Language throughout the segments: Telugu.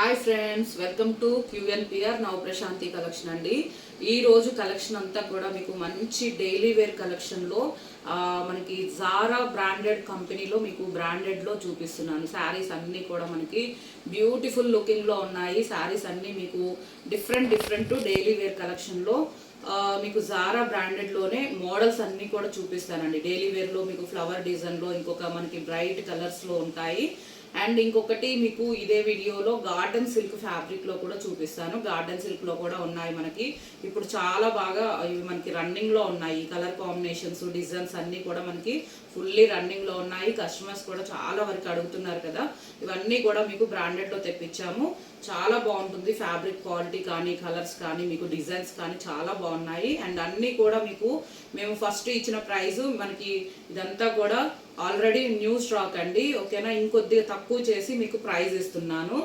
Hi friends welcome to QNPR. Nava Prashanti collection అండి. ఈ రోజు కలెక్షన్ అంతా కూడా మీకు మంచి డైలీ వేర్ కలెక్షన్లో మనకి జారా బ్రాండెడ్ కంపెనీలో మీకు బ్రాండెడ్లో చూపిస్తున్నాను. శారీస్ అన్నీ కూడా మనకి బ్యూటిఫుల్ లుకింగ్లో ఉన్నాయి. శారీస్ అన్నీ మీకు డిఫరెంట్ డిఫరెంట్ డైలీ వేర్ కలెక్షన్లో మీకు జారా బ్రాండెడ్లోనే మోడల్స్ అన్నీ కూడా చూపిస్తానండి. డైలీ వేర్లో మీకు ఫ్లవర్ డిజైన్లో ఇంకొక మనకి బ్రైట్ కలర్స్లో ఉంటాయి. అండ్ ఇంకొకటి మీకు ఇదే వీడియోలో గార్డెన్ సిల్క్ ఫ్యాబ్రిక్లో కూడా చూపిస్తాను. గార్డెన్ సిల్క్లో కూడా ఉన్నాయి మనకి. ఇప్పుడు చాలా బాగా ఇవి మనకి రన్నింగ్లో ఉన్నాయి. కలర్ కాంబినేషన్స్ డిజైన్స్ అన్నీ కూడా మనకి ఫుల్లీ రన్నింగ్లో ఉన్నాయి. కస్టమర్స్ కూడా చాలా వరకు అడుగుతున్నారు కదా. ఇవన్నీ కూడా మీకు బ్రాండెడ్లో తెప్పించాము. చాలా బాగుంటుంది. ఫ్యాబ్రిక్ క్వాలిటీ కానీ కలర్స్ కానీ మీకు డిజైన్స్ కానీ చాలా బాగున్నాయి. అండ్ అన్నీ కూడా మీకు మేము ఫస్ట్ ఇచ్చిన ప్రైజు మనకి ఇదంతా కూడా ఆల్రెడీ న్యూ స్టాక్ అండి ఓకేనా? ఇంకొద్దిగా తక్కువ చేసి మీకు ప్రైజ్ ఇస్తున్నాను.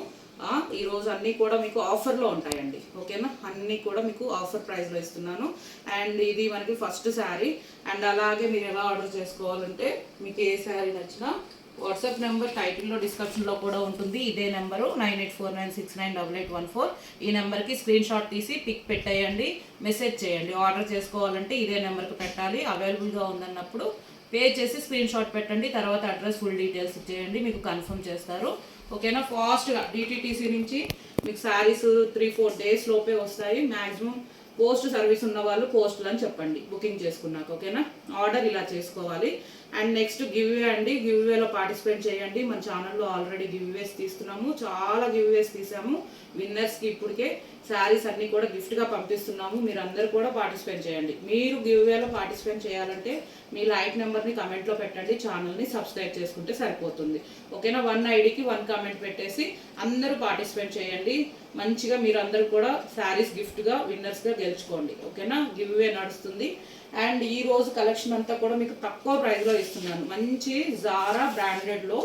ఈరోజు అన్నీ కూడా మీకు ఆఫర్లో ఉంటాయండి ఓకేనా? అన్నీ కూడా మీకు ఆఫర్ ప్రైస్లో ఇస్తున్నాను. అండ్ ఇది మనకి ఫస్ట్ శారీ. అండ్ అలాగే మీరు ఎలా ఆర్డర్ చేసుకోవాలంటే మీకు ఏ శారీ నచ్చినా వాట్సాప్ నెంబర్ టైటిల్లో డిస్క్రిప్షన్లో కూడా ఉంటుంది. ఇదే number nine eight four nine six nine double eight one four. ఈ నెంబర్కి స్క్రీన్ షాట్ తీసి పిక్ పెట్టేయండి మెసేజ్ చేయండి. ఆర్డర్ చేసుకోవాలంటే ఇదే నెంబర్కి పెట్టాలి. అవైలబుల్గా ఉందన్నప్పుడు పే చేసి స్క్రీన్ షాట్ పెట్టండి తర్వాత అడ్రస్ ఫుల్ డీటెయిల్స్ ఇచ్చేయండి మీకు కన్ఫర్మ్ చేస్తారు. ఓకేనా? ఫాస్ట్గా డిటీటీసీ నుంచి మీకు శారీస్ త్రీ ఫోర్ డేస్ లోపే వస్తాయి. మ్యాక్సిమం పోస్ట్ సర్వీస్ ఉన్న వాళ్ళు పోస్టులు అని చెప్పండి బుకింగ్ చేసుకున్నాక ఓకేనా? ఆర్డర్ ఇలా చేసుకోవాలి. అండ్ నెక్స్ట్ గివ్వే అండి. గివ్వేలో పార్టిసిపేట్ చేయండి. మన ఛానల్లో ఆల్రెడీ గివ్వేస్ తీస్తున్నాము. చాలా గివ్వేస్ తీసాము. విన్నర్స్కి ఇప్పటికే శారీస్ అన్నీ కూడా గిఫ్ట్గా పంపిస్తున్నాము. మీరు అందరు కూడా పార్టిసిపేట్ చేయండి. మీరు గివ్వేలో పార్టిసిపేట్ చేయాలంటే మీ లైక్ నెంబర్ని కమెంట్లో పెట్టండి. ఛానల్ని సబ్స్క్రైబ్ చేసుకుంటే సరిపోతుంది. ఓకేనా వన్ ఐడికి వన్ కామెంట్ పెట్టేసి అందరూ పార్టిసిపేట్ చేయండి. మంచిగా మీరు అందరూ కూడా శారీస్ గిఫ్ట్గా విన్నర్స్గా గెలుచుకోండి. ఓకేనా గివ్వే నడుస్తుంది. అండ్ ఈ రోజు కలెక్షన్ అంతా కూడా మీకు తక్కువ ప్రైస్లో ఇస్తున్నాను. మంచి జారా బ్రాండెడ్లో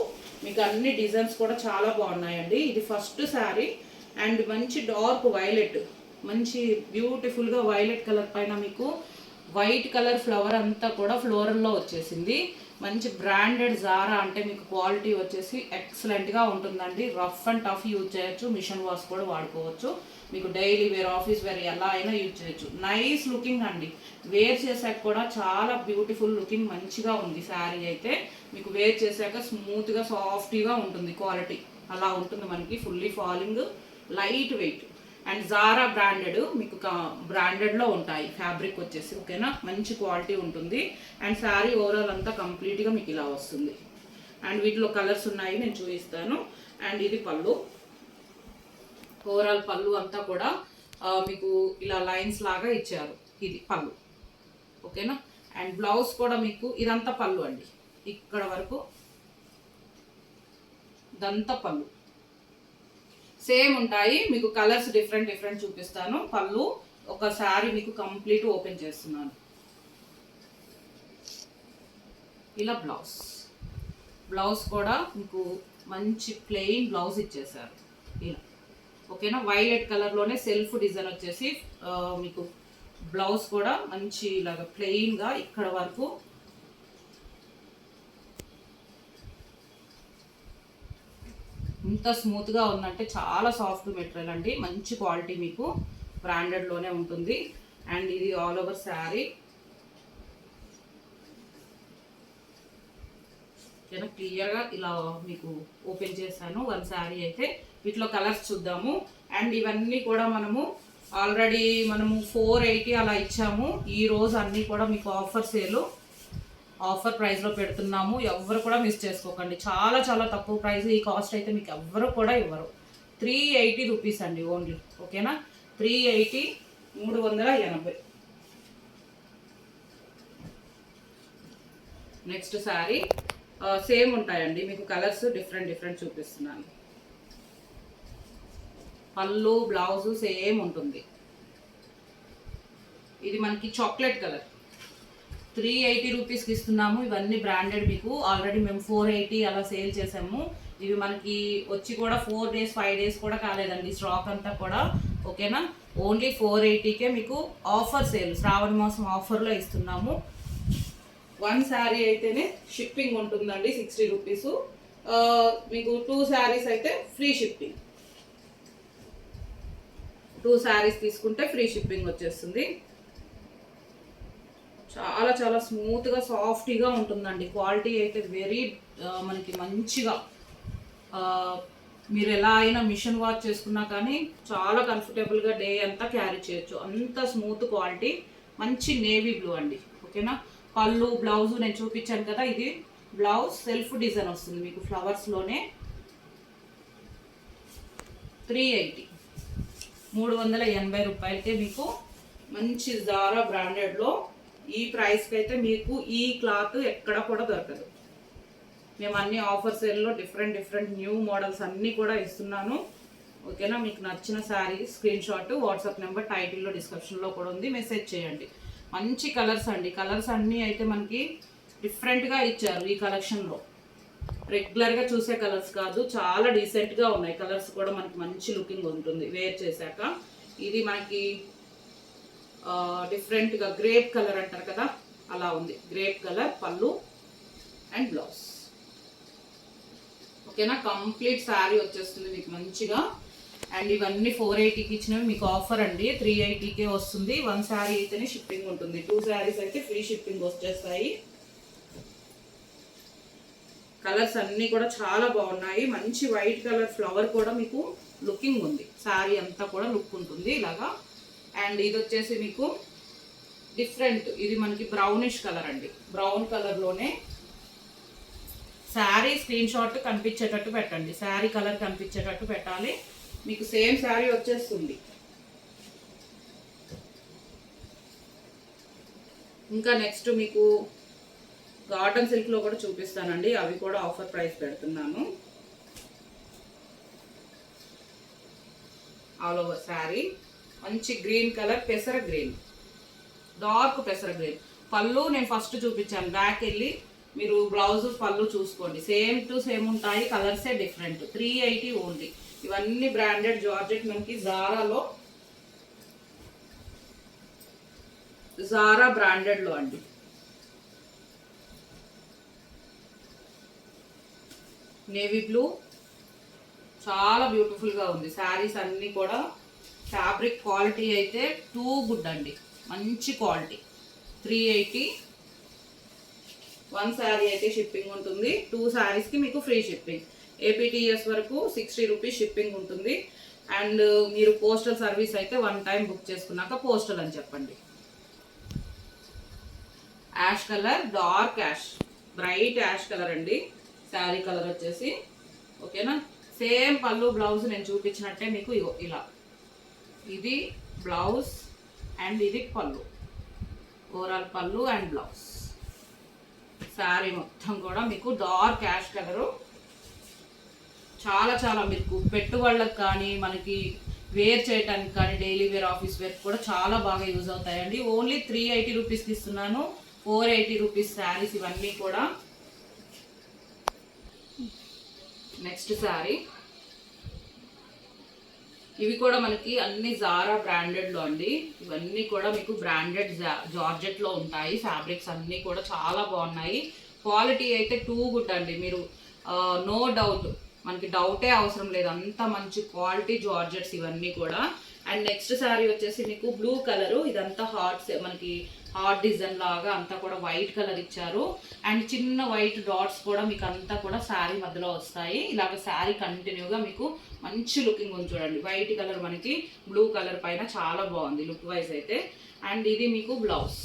మీకు అన్ని డిజైన్స్ కూడా చాలా బాగున్నాయండి. ఇది ఫస్ట్ శారీ అండ్ మంచి డార్క్ వైలెట్ మంచి బ్యూటిఫుల్గా వైలెట్ కలర్ పైన మీకు వైట్ కలర్ ఫ్లవర్ అంతా కూడా ఫ్లోరల్లో వచ్చేసింది. మంచి బ్రాండెడ్ జారా అంటే మీకు క్వాలిటీ వచ్చేసి ఎక్సలెంట్గా ఉంటుందండి. రఫ్ అండ్ టఫ్ యూజ్ చేయొచ్చు మిషన్ వాష్ కూడా వాడుకోవచ్చు. మీకు డైలీ వేర్ ఆఫీస్ వేర్ ఎలా అయినా యూజ్ చేయొచ్చు. నైస్ లుకింగ్ అండి. వేర్ చేశాక కూడా చాలా బ్యూటిఫుల్ లుకింగ్ మంచిగా ఉంది శారీ అయితే. మీకు వేర్ చేశాక స్మూత్గా సాఫ్ట్గా ఉంటుంది క్వాలిటీ అలా ఉంటుంది మనకి fully falling light weight and Zara branded మీకు బ్రాండెడ్లో ఉంటాయి. ఫ్యాబ్రిక్ వచ్చేసి ఓకేనా మంచి క్వాలిటీ ఉంటుంది. అండ్ శారీ ఓవరాల్ అంతా కంప్లీట్గా మీకు ఇలా వస్తుంది. అండ్ వీటిలో కలర్స్ ఉన్నాయి నేను చూపిస్తాను. అండ్ ఇది పళ్ళు. ఓవరాల్ పళ్ళు అంతా కూడా మీకు ఇలా లైన్స్ లాగా ఇచ్చారు. ఇది పళ్ళు. ఓకేనా? అండ్ బ్లౌజ్ కూడా మీకు ఇదంతా పళ్ళు అండి. ఇక్కడ వరకు ఇదంతా పళ్ళు. సేమ్ ఉంటాయి. మీకు కలర్స్ డిఫరెంట్ డిఫరెంట్ చూపిస్తాను. పళ్ళు ఒక శారీ మీకు కంప్లీట్ ఓపెన్ చేస్తున్నాను. ఇలా బ్లౌజ్. బ్లౌజ్ కూడా మీకు మంచి ప్లెయిన్ బ్లౌజ్ ఇచ్చేసారు ఓకేనా? వైలెట్ కలర్లోనే సెల్ఫ్ డిజైన్ వచ్చేసి మీకు బ్లౌజ్ కూడా మంచి ఇలాగ ప్లెయిన్గా ఇక్కడ వరకు ఇంత స్మూత్గా ఉందంటే చాలా సాఫ్ట్ మెటీరియల్ అండి. మంచి క్వాలిటీ మీకు బ్రాండెడ్లోనే ఉంటుంది. అండ్ ఇది ఆల్ ఓవర్ శారీ ఓకేనా? క్లియర్గా ఇలా మీకు ఓపెన్ చేశాను. వన్ శారీ అయితే వీటిలో కలర్స్ చూద్దాము. అండ్ ఇవన్నీ కూడా మనము ఆల్రెడీ మనము ఫోర్ ఎయిటీ అలా ఇచ్చాము. ఈ రోజు అన్నీ కూడా మీకు ఆఫర్ సేలు. ఆఫర్ ప్రైస్లో పెడుతున్నాము. ఎవరు కూడా మిస్ చేసుకోకండి. చాలా చాలా తక్కువ ప్రైస్. ఈ కాస్ట్ అయితే మీకు ఎవ్వరు కూడా ఇవ్వరు. త్రీ ఎయిటీ రూపీస్ అండి ఓన్లీ. ఓకేనా? త్రీ ఎయిటీ మూడు వందల ఎనభై. నెక్స్ట్ శారీ. సేమ్ ఉంటాయండి. మీకు కలర్స్ డిఫరెంట్ డిఫరెంట్ చూపిస్తున్నాను. పళ్ళు బ్లౌజు సేమ్ ఉంటుంది. ఇది మనకి చాక్లెట్ కలర్. త్రీ ఎయిటీ రూపీస్కి ఇస్తున్నాము. ఇవన్నీ బ్రాండెడ్ మీకు. ఆల్రెడీ మేము ఫోర్ ఎయిటీ అలా సేల్ చేసాము. ఇవి మనకి వచ్చి కూడా ఫోర్ డేస్ ఫైవ్ డేస్ కూడా కాలేదండి. స్టాక్ అంతా కూడా. ఓకేనా? ఓన్లీ ఫోర్ ఎయిటీకే మీకు ఆఫర్ సేల్. శ్రావణ మాసం ఆఫర్లో ఇస్తున్నాము. వన్ శారీ అయితేనే షిప్పింగ్ ఉంటుందండి సిక్స్టీ రూపీస్. మీకు టూ శారీస్ అయితే ఫ్రీ షిప్పింగ్. టూ శారీస్ తీసుకుంటే ఫ్రీ షిప్పింగ్ వచ్చేస్తుంది. చాలా చాలా స్మూత్గా సాఫ్టీగా ఉంటుందండి. క్వాలిటీ అయితే వెరీ మనకి మంచిగా. మీరు ఎలా అయినా మిషన్ వాష్ చేసుకున్నా కానీ చాలా కంఫర్టబుల్గా డే అంతా క్యారీ చేయొచ్చు. అంత స్మూత్ క్వాలిటీ. మంచి నేవీ బ్లూ అండి. ఓకేనా? పళ్ళు బ్లౌజ్ నేను చూపించాను కదా ఇది బ్లౌజ్ సెల్ఫ్ డిజైన్ వస్తుంది మీకు ఫ్లవర్స్లోనే. Three eighty. మూడు వందల ఎనభై రూపాయలకే మీకు మంచి జారా బ్రాండెడ్లో ఈ ప్రైస్కి అయితే మీకు ఈ క్లాత్ ఎక్కడ కూడా దొరకదు. మేము అన్ని ఆఫర్ సేల్లో డిఫరెంట్ డిఫరెంట్ న్యూ మోడల్స్ అన్నీ కూడా ఇస్తున్నాను. ఓకేనా? మీకు నచ్చిన sari screen shot WhatsApp number టైటిల్లో డిస్క్రిప్షన్లో కూడా ఉంది. మెసేజ్ చేయండి. మంచి కలర్స్ అండి. కలర్స్ అన్నీ అయితే మనకి డిఫరెంట్గా ఇచ్చారు ఈ కలెక్షన్లో రెగ్యులర్గా చూసే కలర్స్ కాదు. చాలా డీసెంట్గా ఉన్నాయి. కలర్స్ కూడా మనకి మంచి లుకింగ్ ఉంటుంది. వేర్ చేశాక. ఇది మనకి డిఫరెంట్గా గ్రేప్ కలర్ అంటారు కదా? అలా ఉంది. గ్రేప్ కలర్ పళ్ళు అండ్ బ్లౌజ్. ఓకేనా? కంప్లీట్ శారీ వచ్చేస్తుంది మీకు మంచిగా. అండ్ ఇవన్నీ ఫోర్ ఎయిటీకి ఇచ్చినవి మీకు ఆఫర్ అండి. త్రీ ఎయిటీకే వస్తుంది. వన్ శారీ అయితేనే షిప్పింగ్ ఉంటుంది. టూ శారీస్ అయితే ఫ్రీ షిప్పింగ్ వచ్చేస్తాయి. కలర్స్ అన్నీ కూడా చాలా బాగున్నాయి. మంచి వైట్ కలర్ ఫ్లవర్ కూడా మీకు లుకింగ్ ఉంది. శారీ అంతా కూడా లుక్ ఉంటుంది ఇలాగా. అండ్ ఇది వచ్చేసి మీకు డిఫరెంట్ ఇది మనకి బ్రౌనిష్ కలర్ అండి. బ్రౌన్ కలర్లోనే శారీ స్క్రీన్ షాట్ కనిపించేటట్టు పెట్టండి. శారీ కలర్ కనిపించేటట్టు పెట్టాలి. మీకు సేమ్ శారీ వచ్చేస్తుంది. ఇంకా నెక్స్ట్ మీకు కాటన్ సిల్క్లో కూడా చూపిస్తానండి. అవి కూడా ఆఫర్ ప్రైస్ పెడుతున్నాను. All over sari. మంచి గ్రీన్ కలర్ పెసర గ్రీన్. డార్క్ పెసర గ్రీన్. పళ్ళు నేను ఫస్ట్ చూపించాను. బ్యాక్ వెళ్ళి మీరు బ్లౌజ్ పళ్ళు చూసుకోండి. సేమ్ టు సేమ్ ఉంటాయి. కలర్సే డిఫరెంట్. Three eighty only. ఇవన్నీ బ్రాండెడ్ జార్జెట్ మనకి జారాలో జారా బ్రాండెడ్లో అండి. Navy blue. చాలా బ్యూటిఫుల్గా ఉంది. శారీస్ అన్నీ కూడా ఫ్యాబ్రిక్ క్వాలిటీ అయితే టూ గుడ్ అండి. మంచి quality three eighty one sari అయితే షిప్పింగ్ ఉంటుంది. టూ శారీస్కి మీకు ఫ్రీ షిప్పింగ్ ఏపీటీఎస్ వరకు సిక్స్టీ రూపీస్ షిప్పింగ్ ఉంటుంది. అండ్ uh, మీరు పోస్టల్ సర్వీస్ అయితే వన్ టైం బుక్ చేసుకున్నాక పోస్టల్ అని చెప్పండి. Ash colour dark ash bright ash colour అండి. శారీ కలర్ వచ్చేసి ఓకేనా? సేమ్ పళ్ళు బ్లౌజ్ నేను చూపించినట్టే మీకు ఇగో ఇలా. ఇది బ్లౌజ్ అండ్ ఇది పళ్ళు. ఓవరాల్ పళ్ళు అండ్ బ్లౌజ్. శారీ మొత్తం కూడా మీకు డార్క్ యాష్ కలరు. చాలా చాలా మీకు పెట్టుబడులకు కానీ మనకి వేర్ చేయడానికి కానీ డైలీ వేర్ ఆఫీస్ వేర్ కూడా చాలా బాగా యూజ్ అవుతాయండి. ఓన్లీ త్రీ ఎయిటీ రూపీస్కి ఇస్తున్నాను. ఫోర్ ఎయిటీ రూపీస్ శారీస్ ఇవన్నీ కూడా. నెక్స్ట్ శారీ. ఇవి కూడా మనకి అన్ని జారా బ్రాండెడ్లో అండి. ఇవన్నీ కూడా మీకు బ్రాండెడ్ జార్జెట్లో ఉంటాయి. ఫ్యాబ్రిక్స్ అన్నీ కూడా చాలా బాగున్నాయి. క్వాలిటీ అయితే టూ గుడ్ అండి. మీరు నో డౌట్ మనకి డౌటే అవసరం లేదు. అంత మంచి క్వాలిటీ జార్జెట్స్ ఇవన్నీ కూడా. అండ్ నెక్స్ట్ శారీ వచ్చేసి మీకు బ్లూ కలరు ఇదంతా హార్ట్ మనకి హార్ట్ డిజైన్ లాగా అంతా కూడా వైట్ కలర్ ఇచ్చారు. అండ్ చిన్న వైట్ డాట్స్ కూడా మీకు అంతా కూడా శారీ మధ్యలో వస్తాయి. ఇలాగ శారీ కంటిన్యూగా మీకు మంచి లుకింగ్ ఉంది చూడండి. వైట్ కలర్ మనకి బ్లూ కలర్ పైన చాలా బాగుంది లుక్ వైజ్ అయితే. అండ్ ఇది మీకు బ్లౌజ్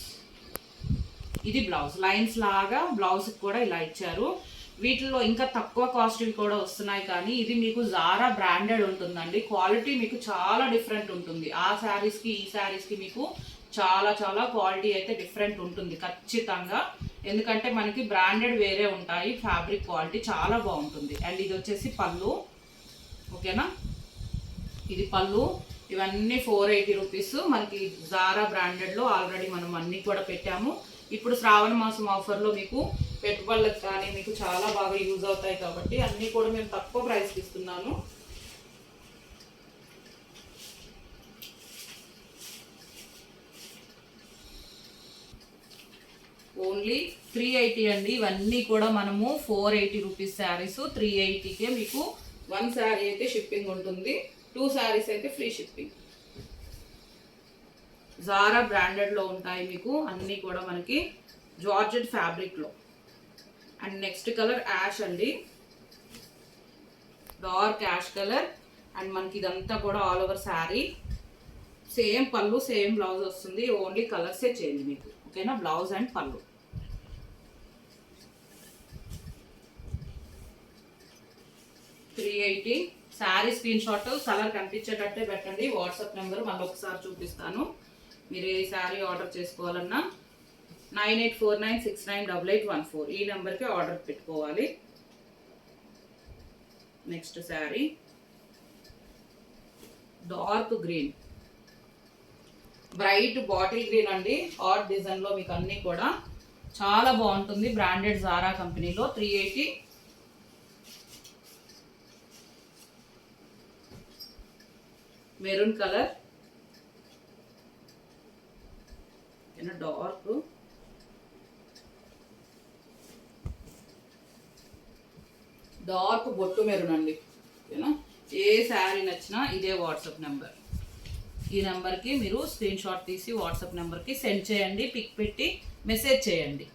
ఇది బ్లౌజ్ లైన్స్ లాగా బ్లౌజ్ కూడా ఇలా ఇచ్చారు. వీటిల్లో ఇంకా తక్కువ కాస్ట్వి కూడా వస్తున్నాయి కానీ ఇది మీకు జారా బ్రాండెడ్ ఉంటుందండి. క్వాలిటీ మీకు చాలా డిఫరెంట్ ఉంటుంది. ఆ శారీస్కి ఈ శారీస్కి మీకు చాలా చాలా క్వాలిటీ అయితే డిఫరెంట్ ఉంటుంది ఖచ్చితంగా. ఎందుకంటే మనకి బ్రాండెడ్ వేరే ఉంటాయి ఫ్యాబ్రిక్ క్వాలిటీ చాలా బాగుంటుంది. అండ్ ఇది వచ్చేసి పళ్ళు. ఓకేనా? ఇది పళ్ళు. ఇవన్నీ ఫోర్ ఎయిటీ రూపీస్. మనకి జారా బ్రాండెడ్లో ఆల్రెడీ మనం అన్నీ కూడా పెట్టాము. ఇప్పుడు శ్రావణ మాసం ఆఫర్లో మీకు పెట్టుబడులకు కానీ మీకు చాలా బాగా యూజ్ అవుతాయి కాబట్టి అన్నీ కూడా మేము తక్కువ ప్రైస్కి ఇస్తున్నాను. ఓన్లీ త్రీ ఎయిటీ అండి. ఇవన్నీ కూడా మనము four eighty rupees saris three ఎయిటీకే మీకు వన్ శారీ అయితే షిప్పింగ్ ఉంటుంది. టూ శారీస్ అయితే ఫ్రీ షిప్పింగ్ జారా బ్రాండెడ్లో ఉంటాయి మీకు. అన్నీ కూడా మనకి జార్జెట్ ఫ్యాబ్రిక్లో అండ్ నెక్స్ట్ కలర్ యాష్ అండి. డార్క్ యాష్ కలర్ అండ్ మనకి ఇదంతా కూడా ఆల్ ఓవర్ శారీ సేమ్ పళ్ళు సేమ్ బ్లౌజ్ వస్తుంది. ఓన్లీ కలర్సే చేంజ్ మీకు. ఓకేనా బ్లౌజ్ అండ్ పళ్ళు. Three eighty. Sari screenshot colour కనిపించేటట్టే పెట్టండి. వాట్సాప్ నెంబర్ మళ్ళీ ఒకసారి చూపిస్తాను. మీరు ఏ శారీ ఆర్డర్ చేసుకోవాలన్నా nine eight four nine six nine double eight one four. ఈ నెంబర్కి ఆర్డర్ పెట్టుకోవాలి. Next sari dark green. Bright bottle green అండి. హాట్ డిజైన్లో మీకు అన్నీ కూడా. చాలా బాగుంటుంది. బ్రాండెడ్ జారా కంపెనీలో three eighty maroon colour. Dark? Dark బొట్టు మెరూన్ అండి. ఓకేనా ఏ శారీ నచ్చినా ఇదే వాట్సాప్ నెంబర్. ఈ నెంబర్కి మీరు స్క్రీన్ షాట్ తీసి వాట్సాప్ నెంబర్కి సెండ్ చేయండి పిక్ పెట్టి మెసేజ్ చేయండి.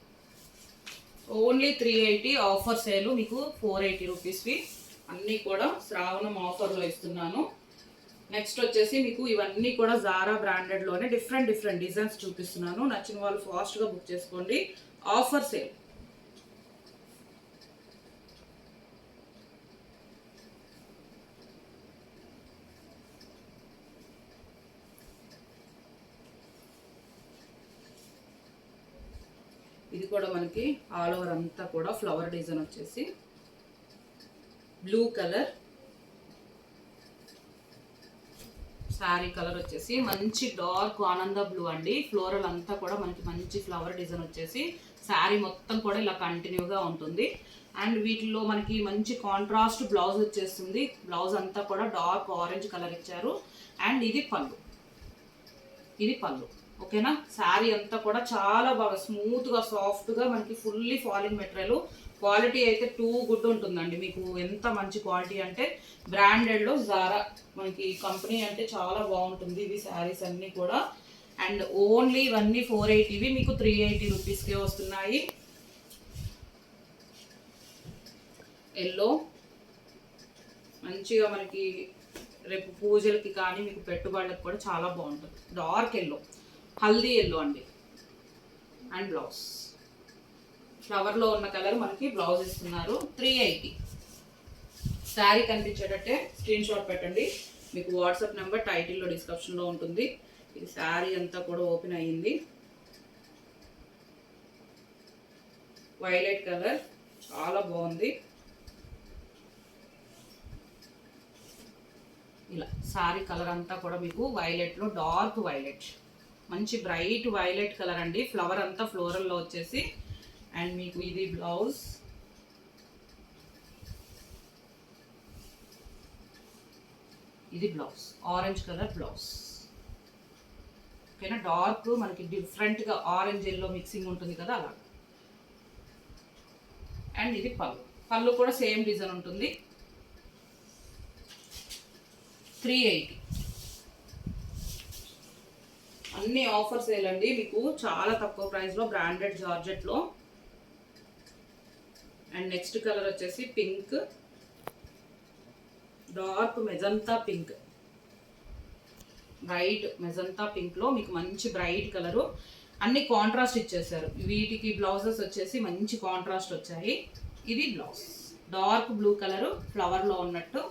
Only three eighty offer sale మీకు ఫోర్ ఎయిటీ రూపీస్వి. అన్నీ కూడా శ్రావణం ఆఫర్లో ఇస్తున్నాను. నెక్స్ట్ వచ్చేసి మీకు ఇవన్నీ కూడా జారా బ్రాండెడ్లోనే డిఫరెంట్ డిఫరెంట్ డిజైన్స్ చూపిస్తున్నాను. నచ్చిన వాళ్ళు ఫాస్ట్గా బుక్ చేసుకోండి. ఆఫర్ సేల్ ఇది కూడా మనకి ఆల్ ఓవర్ అంతా కూడా ఫ్లవర్ డిజైన్ వచ్చేసి బ్లూ కలర్ శారీ కలర్ వచ్చేసి మంచి డార్క్ ఆనంద బ్లూ అండి. ఫ్లోరల్ అంతా కూడా మనకి మంచి ఫ్లవర్ డిజైన్ వచ్చేసి శారీ మొత్తం కూడా ఇలా కంటిన్యూగా ఉంటుంది. అండ్ వీటిలో మనకి మంచి కాంట్రాస్ట్ బ్లౌజ్ వచ్చేస్తుంది. బ్లౌజ్ అంతా కూడా డార్క్ ఆరెంజ్ కలర్ ఇచ్చారు. అండ్ ఇది పళ్ళు. ఇది పళ్ళు. ఓకేనా? శారీ అంతా కూడా చాలా బాగా స్మూత్గా సాఫ్ట్గా మనకి ఫుల్లీ ఫాలింగ్ మెటీరియల్ క్వాలిటీ అయితే టూ గుడ్ ఉంటుందండి. మీకు ఎంత మంచి క్వాలిటీ అంటే బ్రాండెడ్లో జారా మనకి కంపెనీ అంటే చాలా బాగుంటుంది. ఇవి శారీస్ అన్నీ కూడా. అండ్ ఓన్లీ ఇవన్నీ ఫోర్ ఎయిటీవి మీకు త్రీ ఎయిటీ రూపీస్కే వస్తున్నాయి. ఎల్లో మంచిగా మనకి రేపు పూజలకి కానీ మీకు పెట్టుబడులకు కూడా చాలా బాగుంటుంది. డార్క్ ఎల్లో హల్దీ ఎల్లో అండి. అండ్ బ్లౌజ్ ఫ్లవర్లో ఉన్న కలర్ మనకి బ్లౌజ్ ఇస్తున్నారు. త్రీ ఎయిటీ శారీ కనిపించేటట్టే స్క్రీన్ షాట్ పెట్టండి. మీకు వాట్సాప్ నెంబర్ టైటిల్లో డిస్క్రిప్షన్లో ఉంటుంది. ఇది శారీ అంతా కూడా ఓపెన్ అయ్యింది. వైలెట్ కలర్ చాలా బాగుంది. ఇలా శారీ కలర్ అంతా కూడా మీకు వైలెట్లో డార్క్ వైలెట్ మంచి బ్రైట్ వైలెట్ కలర్ అండి. ఫ్లవర్ అంతా ఫ్లోరల్లో వచ్చేసి అండ్ మీకు ఇది బ్లౌజ్. ఇది బ్లౌజ్. Orange colour blouse. ఓకేనా? డార్క్ మనకి డిఫరెంట్గా ఆరెంజ్ ఎల్లో మిక్సింగ్ ఉంటుంది కదా అలా. అండ్ ఇది పళ్ళు. పళ్ళు కూడా సేమ్ డిజైన్ ఉంటుంది. Three eighty. అన్ని ఆఫర్స్ వేయాలండి మీకు చాలా తక్కువ ప్రైస్లో బ్రాండెడ్ జార్జెట్లో అండ్ నెక్స్ట్ కలర్ వచ్చేసి pink. Dark magenta pink. Bright magenta పింక్లో మీకు మంచి బ్రైట్ కలరు. అన్ని కాంట్రాస్ట్ ఇచ్చేసారు. వీటికి బ్లౌజెస్ వచ్చేసి మంచి కాంట్రాస్ట్ వచ్చాయి. ఇది బ్లౌజ్. డార్క్ బ్లూ కలరు ఫ్లవర్లో ఉన్నట్టు.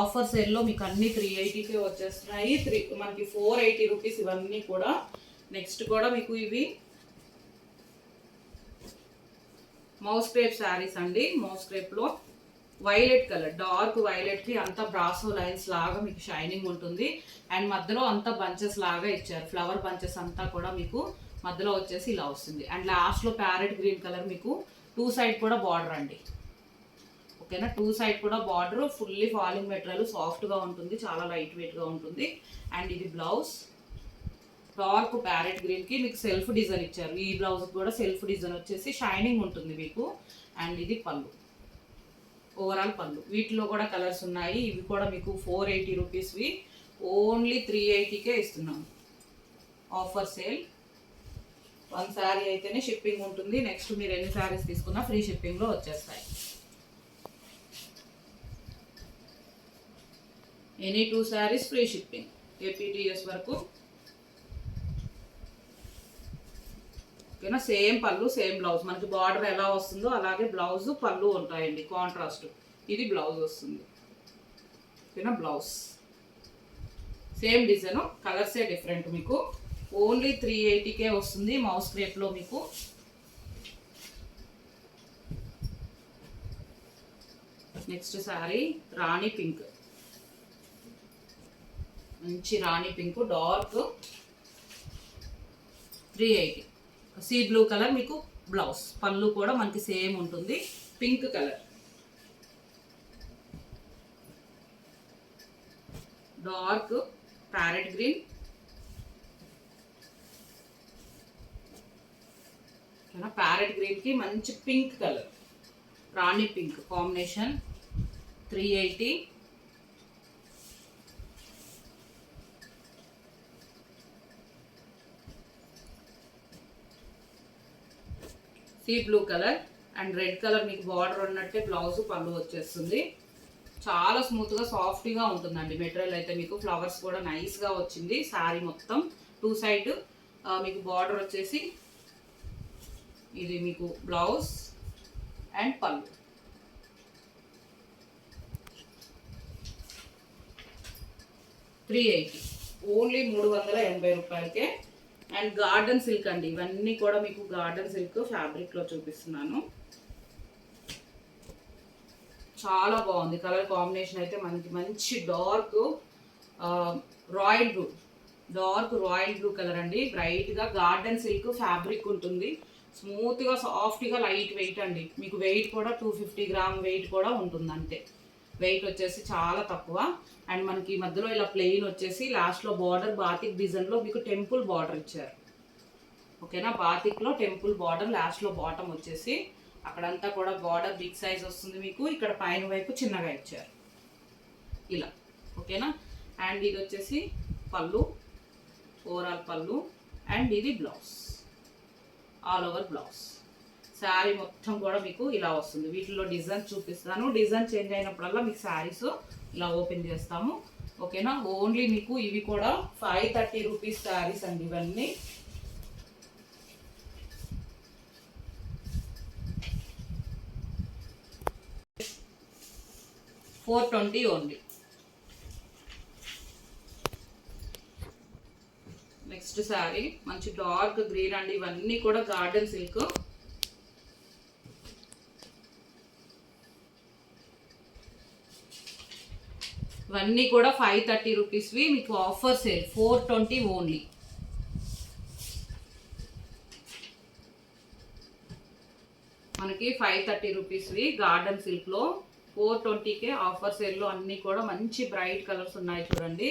ఆఫర్ సేల్లో మీకు అన్ని త్రీ ఎయిటీకే వచ్చేస్తున్నాయి. త్రీ మనకి ఫోర్ ఎయిటీ రూపీస్ ఇవన్నీ కూడా. నెక్స్ట్ కూడా మీకు ఇవి మౌస్ క్రేప్ శారీస్ అండి మౌస్ క్రేప్లో వైలెట్ కలర్ డార్క్ వైలెట్కి అంతా బ్రాసో లైన్స్ లాగా మీకు షైనింగ్ ఉంటుంది. అండ్ మధ్యలో అంతా బంచెస్ లాగా ఇచ్చారు. ఫ్లవర్ బంచెస్ అంతా కూడా మీకు మధ్యలో వచ్చేసి ఇలా వస్తుంది. అండ్ లాస్ట్లో ప్యారెట్ గ్రీన్ కలర్ మీకు టూ సైడ్ కూడా బార్డర్ అండి. ఓకేనా టూ సైడ్ కూడా బార్డర్ ఫుల్లీ ఫాలింగ్ మెటీరియల్ సాఫ్ట్గా ఉంటుంది చాలా లైట్ వెయిట్గా ఉంటుంది. అండ్ ఇది బ్లౌజ్ డార్క్ ప్యారెట్ గ్రీన్కి మీకు సెల్ఫ్ డిజైన్ ఇచ్చారు. ఈ బ్లౌజ్ కూడా సెల్ఫ్ డిజైన్ వచ్చేసి షైనింగ్ ఉంటుంది మీకు. అండ్ ఇది పళ్ళు. ఓవరాల్ పళ్ళు. వీటిలో కూడా కలర్స్ ఉన్నాయి. ఇవి కూడా మీకు ఫోర్ ఎయిటీ రూపీస్వి ఓన్లీ త్రీ ఎయిటీకే ఇస్తున్నాం. ఆఫర్ సేల్ వన్ శారీ అయితేనే షిప్పింగ్ ఉంటుంది. నెక్స్ట్ మీరు ఎన్ని శారీస్ తీసుకున్నా ఫ్రీ షిప్పింగ్లో వచ్చేస్తాయి. Any two saris free shipping APTS వరకు ఓకేనా? సేమ్ పళ్ళు సేమ్ బ్లౌజ్. మనకి బార్డర్ ఎలా వస్తుందో అలాగే బ్లౌజ్ పళ్ళు ఉంటాయండి. కాంట్రాస్ట్. ఇది బ్లౌజ్ వస్తుంది. ఓకేనా? బ్లౌజ్. Same design. కలర్సే డిఫరెంట్ మీకు. ఓన్లీ త్రీ ఎయిటీకే వస్తుంది మౌస్ క్రేట్లో మీకు. Next sari rani pink. మంచి rani pink dark. Three eighty. Sea blue colour మీకు బ్లౌజ్. పళ్ళు కూడా మనకి సేమ్ ఉంటుంది. Pink colour. Dark parrot green. Parrot గ్రీన్కి మంచి pink colour. Rani pink combination. Three eighty. Sea blue colour and red colour మీకు బార్డర్ ఉన్నట్టే బ్లౌజ్ పళ్ళు వచ్చేస్తుంది. చాలా స్మూత్గా సాఫ్ట్గా ఉంటుందండి. మెటీరియల్ అయితే మీకు ఫ్లవర్స్ కూడా నైస్గా వచ్చింది. శారీ మొత్తం టూ సైడ్ మీకు బార్డర్ వచ్చేసి ఇది మీకు blouse and pallu three eighty only మూడు వందల ఎనభై రూపాయలకే అండ్ గార్డెన్ సిల్క్ అండి. ఇవన్నీ కూడా మీకు గార్డెన్ సిల్క్ ఫ్యాబ్రిక్లో చూపిస్తున్నాను. చాలా బాగుంది. కలర్ కాంబినేషన్ అయితే మనకి మంచి dark royal blue. Dark royal blue colour అండి. బ్రైట్గా గార్డెన్ సిల్క్ ఫ్యాబ్రిక్ ఉంటుంది. స్మూత్గా సాఫ్ట్గా లైట్ వెయిట్ అండి. మీకు వెయిట్ కూడా టూ ఫిఫ్టీ గ్రామ్ వెయిట్ కూడా ఉంటుంది అంతే వెయిట్ వచ్చేసి చాలా తక్కువ. అండ్ మనకి మధ్యలో ఇలా ప్లెయిన్ వచ్చేసి లాస్ట్లో బార్డర్ బాతిక్ డిజైన్లో మీకు టెంపుల్ బార్డర్ ఇచ్చారు. ఓకేనా బాతిక్లో టెంపుల్ బార్డర్ లాస్ట్లో బాటమ్ వచ్చేసి అక్కడంతా కూడా బార్డర్ బిగ్ సైజ్ వస్తుంది మీకు. ఇక్కడ పైన వైపు చిన్నగా ఇచ్చారు. ఇలా. ఓకేనా అండ్ ఇది వచ్చేసి పళ్ళు ఓవరాల్ పళ్ళు. అండ్ ఇది blouse all over blouse sari మొత్తం కూడా మీకు ఇలా వస్తుంది. వీటిలో డిజైన్ చూపిస్తాను. డిజైన్ చేంజ్ అయినప్పుడల్లా మీకు శారీస్ ఇలా ఓపెన్ చేస్తాము. ఓకేనా? ఓన్లీ మీకు ఇవి కూడా ఫైవ్ థర్టీ రూపీస్ శారీస్ అండి ఇవన్నీ. Four twenty only. Next sari మంచి డార్క్ గ్రీన్ అండి. ఇవన్నీ కూడా గార్డెన్ సిల్క్. ఇవన్నీ కూడా ఫైవ్ థర్టీ రూపీస్వి మీకు offer sale four twenty only మనకి ఫైవ్ థర్టీ రూపీస్వి గార్డెన్ సిల్క్లో ఫోర్ ట్వంటీకే ఆఫర్ సేల్లో అన్నీ కూడా మంచి బ్రైట్ కలర్స్ ఉన్నాయి చూడండి.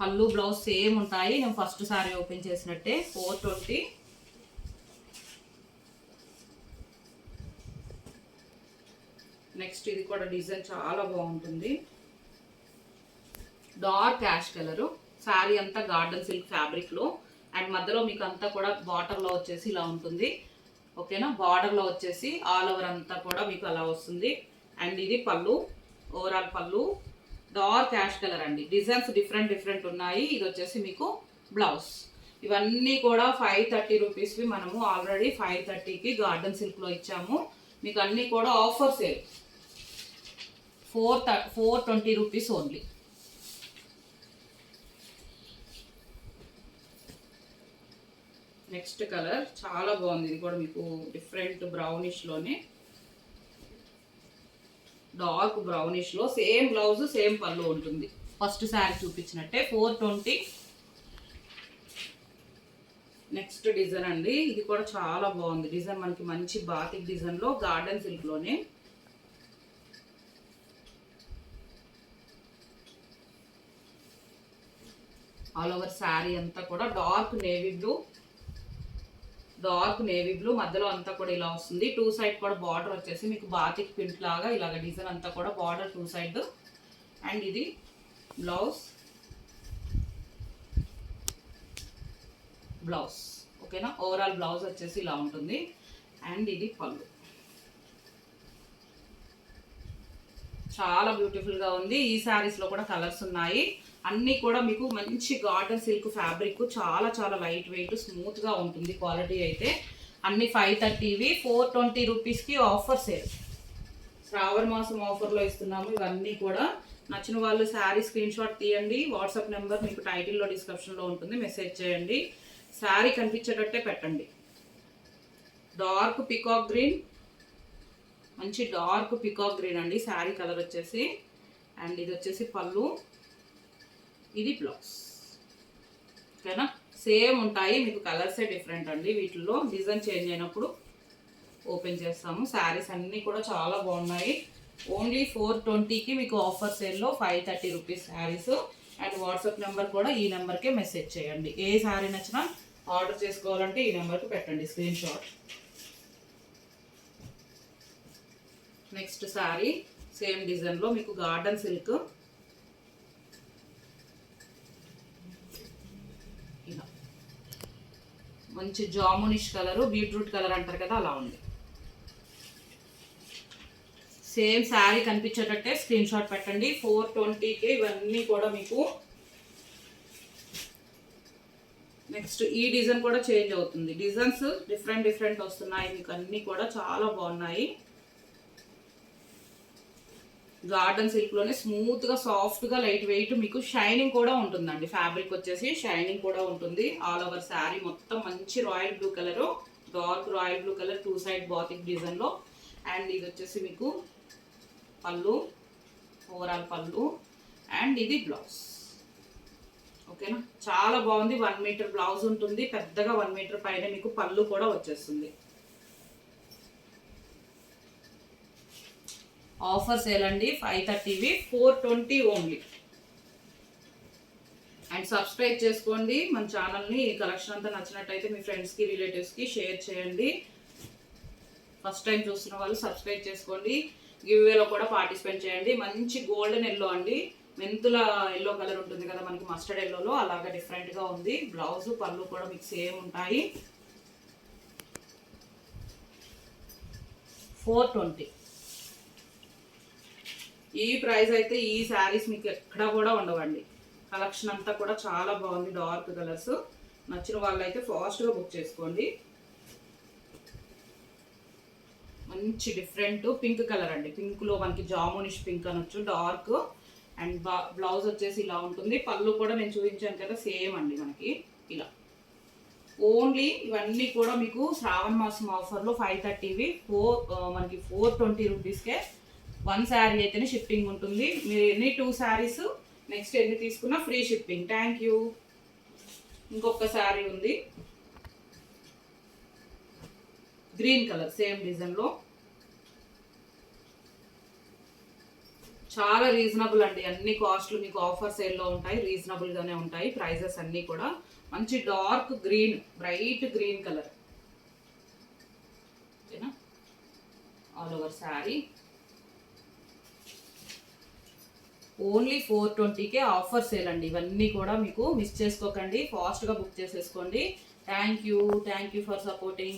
పళ్ళు బ్లౌజ్ సేమ్ ఉంటాయి. నేను ఫస్ట్ సారీ ఓపెన్ చేసినట్టే ఫోర్ ట్వంటీ నెక్స్ట్ ఇది కూడా డిజైన్ చాలా బాగుంటుంది. Dark ash colour. శారీ అంతా గార్డెన్ సిల్క్ ఫ్యాబ్రిక్లో అండ్ మధ్యలో మీకు అంతా కూడా బార్డర్లో వచ్చేసి ఇలా ఉంటుంది. ఓకేనా? బార్డర్లో వచ్చేసి ఆల్ ఓవర్ అంతా కూడా మీకు అలా వస్తుంది. అండ్ ఇది పళ్ళు. ఓవరాల్ పళ్ళు. డార్క్ యాష్ కలర్ అండి. డిజైన్స్ డిఫరెంట్ డిఫరెంట్ ఉన్నాయి. ఇది వచ్చేసి మీకు బ్లౌజ్. ఇవన్నీ కూడా ఫైవ్ థర్టీ రూపీస్వి మనము ఆల్రెడీ ఫైవ్ థర్టీకి గార్డెన్ సిల్క్లో ఇచ్చాము. మీకు అన్నీ కూడా offer sale. Four four twenty rupees only. Next colour చాలా బాగుంది. ఇది కూడా మీకు డిఫరెంట్ బ్రౌనిష్లోనే డార్క్ బ్రౌనిష్లో సేమ్ బ్లౌజ్ సేమ్ పళ్ళు ఉంటుంది. ఫస్ట్ శారీ చూపించినట్టే ఫోర్ ట్వంటీ. నెక్స్ట్ డిజైన్ అండి. ఇది కూడా చాలా బాగుంది. డిజైన్ మనకి మంచి బాతిక్ డిజైన్లో గార్డెన్ సిల్క్లోనే ఆల్ ఓవర్ శారీ అంతా కూడా dark navy blue. Dark navy blue. మధ్యలో అంతా కూడా ఇలా వస్తుంది. టూ సైడ్ కూడా బార్డర్ వచ్చేసి మీకు బాతిక్ ప్రింట్ లాగా ఇలాగ డిజైన్ అంతా కూడా బార్డర్ టూ సైడ్. అండ్ ఇది బ్లౌజ్. బ్లౌజ్. ఓకేనా? ఓవరాల్ బ్లౌజ్ వచ్చేసి ఇలా ఉంటుంది. అండ్ ఇది పళ్ళు. చాలా బ్యూటిఫుల్గా ఉంది. ఈ శారీస్లో కూడా కలర్స్ ఉన్నాయి. అన్ని కూడా మీకు మంచి గార్డెన్ సిల్క్ ఫ్యాబ్రిక్ చాలా చాలా లైట్ వెయిట్ స్మూత్గా ఉంటుంది క్వాలిటీ అయితే. అన్ని ఫైవ్ థర్టీవి ఫోర్ ట్వంటీ రూపీస్కి ఆఫర్ సేల్. శ్రావణ మాసం ఆఫర్లో ఇస్తున్నాము. ఇవన్నీ కూడా నచ్చిన వాళ్ళు శారీ స్క్రీన్ షాట్ తీయండి. వాట్సాప్ నెంబర్ మీకు టైటిల్లో డిస్క్రిప్షన్లో ఉంటుంది. మెసేజ్ చేయండి. శారీ కనిపించేటట్టే పెట్టండి. Dark peacock green. మంచి డార్క్ పికాక్ గ్రీన్ అండి. శారీ కలర్ వచ్చేసి. అండ్ ఇది వచ్చేసి పళ్ళు. ఇది బ్లౌజ్. ఓకేనా? సేమ్ ఉంటాయి మీకు కలర్సే డిఫరెంట్ అండి. వీటిల్లో డిజైన్ చేంజ్ అయినప్పుడు ఓపెన్ చేస్తాము. శారీస్ అన్నీ కూడా చాలా బాగున్నాయి. ఓన్లీ ఫోర్ ట్వంటీకి మీకు ఆఫర్ సేల్లో five thirty rupees saris. And WhatsApp number కూడా ఈ నెంబర్కే మెసేజ్ చేయండి. ఏ శారీ నచ్చినా ఆర్డర్ చేసుకోవాలంటే ఈ నెంబర్కి పెట్టండి screen shot. Next sari same డిజైన్లో మీకు గార్డెన్ సిల్క్ ఇలా మంచి జామునిష్ కలరు బీట్రూట్ కలర్ అంటారు కదా అలా ఉంది. సేమ్ శారీ కనిపించేటట్టే స్క్రీన్ షాట్ పెట్టండి. ఫోర్ ట్వంటీకి ఇవన్నీ కూడా మీకు నెక్స్ట్ ఈ డిజైన్ కూడా చేంజ్ అవుతుంది. డిజైన్స్ డిఫరెంట్ డిఫరెంట్ వస్తున్నాయి. మీకు అన్నీ కూడా చాలా బాగున్నాయి. గార్డెన్ సిల్క్లోనే స్మూత్గా సాఫ్ట్గా లైట్ వెయిట్ మీకు షైనింగ్ కూడా ఉంటుందండి. ఫ్యాబ్రిక్ వచ్చేసి షైనింగ్ కూడా ఉంటుంది. ఆల్ ఓవర్ శారీ మొత్తం మంచి royal blue colour dark royal blue colour two side batik డిజైన్లో. అండ్ ఇది వచ్చేసి మీకు పళ్ళు ఓవరాల్ పళ్ళు. అండ్ ఇది బ్లౌజ్ ఓకేనా చాలా బాగుంది. వన్ మీటర్ బ్లౌజ్ ఉంటుంది. పెద్దగా వన్ మీటర్ పైన మీకు పళ్ళు కూడా వచ్చేస్తుంది. ఆఫర్ సేల్ అండి five thirty V four twenty only. And subscribe చేసుకోండి మన ఛానల్ని ఈ కలెక్షన్ అంతా నచ్చినట్టయితే మీ ఫ్రెండ్స్కి రిలేటివ్స్కి షేర్ చేయండి. ఫస్ట్ టైం చూస్తున్న వాళ్ళు సబ్స్క్రైబ్ చేసుకోండి. గివ్వేలో కూడా పార్టిసిపేట్ చేయండి. మంచి గోల్డెన్ ఎల్లో అండి. మెంతుల ఎల్లో కలర్ ఉంటుంది కదా మనకి మస్టర్డ్ ఎల్లోలో అలాగా డిఫరెంట్గా ఉంది. బ్లౌజ్ పళ్ళు కూడా మీకు సేమ్ ఉంటాయి. Four twenty. ఈ ప్రైస్ అయితే ఈ శారీస్ మీకు ఎక్కడ కూడా ఉండవండి. కలెక్షన్ అంతా కూడా చాలా బాగుంది డార్క్ కలర్స్. నచ్చిన వాళ్ళైతే ఫాస్ట్గా బుక్ చేసుకోండి. మంచి డిఫరెంట్ పింక్ కలర్ అండి. పింక్లో మనకి జామునిష్ పింక్ అనొచ్చు డార్క్. అండ్ బ్లౌజ్ వచ్చేసి ఇలా ఉంటుంది. పళ్ళు కూడా నేను చూపించాను కదా సేమ్ అండి మనకి. ఇలా. ఓన్లీ ఇవన్నీ కూడా మీకు శ్రావణ మాసం ఆఫర్లో ఫైవ్ థర్టీవి ఫోర్ మనకి ఫోర్ ట్వంటీ రూపీస్కే వన్ శారీ అయితేనే షిప్పింగ్ ఉంటుంది. మీరు ఎన్ని టూ శారీస్ నెక్స్ట్ ఎన్ని తీసుకున్నా ఫ్రీ షిప్పింగ్. థ్యాంక్ యూ ఇంకొక శారీ ఉంది. గ్రీన్ కలర్ సేమ్ డిజైన్లో చాలా రీజనబుల్ అండి. అన్ని కాస్ట్లు మీకు ఆఫర్ సేల్లో ఉంటాయి. రీజనబుల్గానే ఉంటాయి. ప్రైజెస్ అన్నీ కూడా. మంచి dark green bright green colour ఓకేనా? All over sari. Only four twenty K offer sale అండి. ఇవన్నీ కూడా మీకు మిస్ చేసుకోకండి. ఫాస్ట్గా బుక్ చేసేసుకోండి. Thank you thank you for supporting